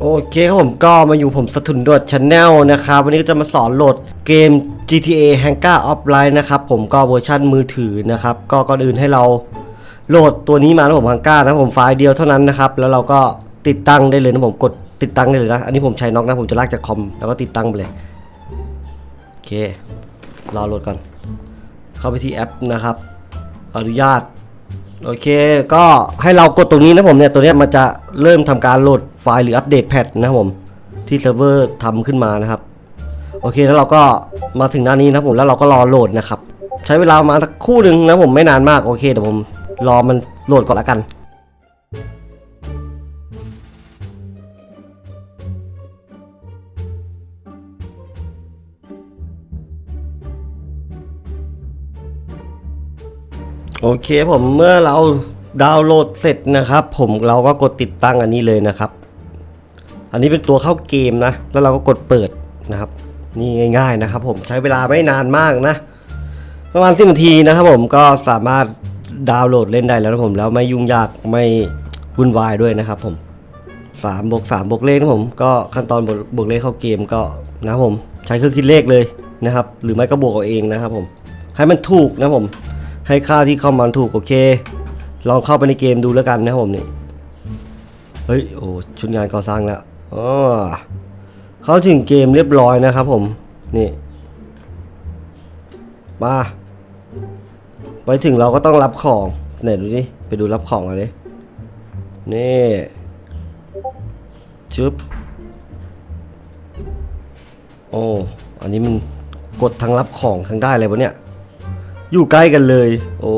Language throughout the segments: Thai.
โอเคครับผมก็มาอยู่ผมสถุนโดดชาแนลนะครับ วันนี้ก็จะมาสอนโหลดเกม GTA Hangar Offline นะครับ ผมก็เวอร์ชันมือถือนะครับ ก็ก่อนอื่นให้เราโหลดตัวนี้มานะผม Hangar นะผมไฟล์เดียวเท่านั้นนะครับ แล้วเราก็ติดตั้งได้เลยนะผมกดติดตั้งได้เลยนะ อันนี้ผมใช้น็อกนะผมจะลากจากคอมแล้วก็ติดตั้งไปเลย โอเค รอโหลดก่อน เข้าไปที่แอปนะครับ อนุญาต โอเค ก็ให้เรากดตรงนี้นะผมเนี่ย ตัวนี้มันจะเริ่มทำการโหลดไฟล์หรืออัปเดตแพทนะผม ที่เซิร์ฟเวอร์ทำขึ้นมานะครับ โอเคแล้วเราก็มาถึงหน้านี้นะผมแล้วเราก็รอโหลดนะครับ ใช้เวลามาสักคู่หนึ่งนะผมไม่นานมากโอเคเดี๋ยวผมรอมันโหลดก่อนละกัน โอเคผมเมื่อเราดาวน์โหลดเสร็จนะครับ ผมเราก็กดติดตั้งอันนี้เลยนะครับ อันนี้เป็นตัวเข้าเกมนะ แล้วเราก็กดเปิดนะครับ นี่ง่าย ๆนะครับ ผมใช้เวลาไม่นานมากนะประมาณสิบนาทีนะครับ ผมก็สามารถดาวน์โหลดเล่นได้แล้วนะผมแล้วไม่ยุ่งยากไม่วุ่นวายด้วยนะครับ ผมสามบวกสามบวกเลขนะผมก็ขั้นตอนบวกบวกเลขเข้าเกมก็นะครับผมใช้เครื่องคิดเลขเลยนะครับ หรือไม่ก็บวกเอาเองนะครับ ผมให้มันถูกนะผม ให้ค่าที่เข้ามาถูกโอเค ลองเข้าไปในเกมดูแล้วกันนะครับผมนี่ เฮ้ยโอ้ชุดงานก่อสร้างแล้วอ๋อเข้าถึงเกมเรียบร้อยนะครับผมนี่มาไปถึงเราก็ต้องรับของไหนดูดิไปดูรับของอะไรนี่ชึบโอ้อันนี้มันกดทั้งรับของทั้งได้เลยวะเนี่ย อยู่ใกล้กันเลย โอ้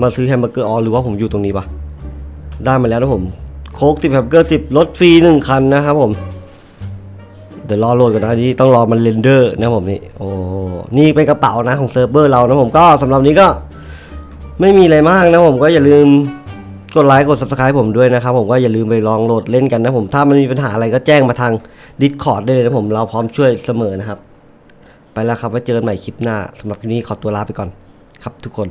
มาซื้อแฮมเบอร์เกอร์ออหรือว่าผมอยู่ตรงนี้ปะได้มาแล้วนะผม โค้กสิบแฮมเบอร์เกอร์สิบรถฟรีหนึ่งคันนะครับผม เดี๋ยวรอโหลดก่อนนะนี่ต้องรอมันเรนเดอร์นะผมนี่ โอ้ นี่เป็นกระเป๋านะของเซิร์ฟเวอร์เรานะผมก็สำหรับนี้ก็ไม่มีอะไรมากนะผมก็อย่าลืมกดไลค์กด subscribe ผมด้วยนะครับ ผมก็อย่าลืมไปลองโหลดเล่นกันนะผมถ้ามันมีปัญหาอะไรก็แจ้งมาทาง Discord ได้เลยนะผมเราพร้อมช่วยเสมอนะครับ ไปแล้วครับไว้เจอกันใหม่คลิปหน้าสำหรับคลิปนี้ขอตัวลาไปก่อนครับทุกคน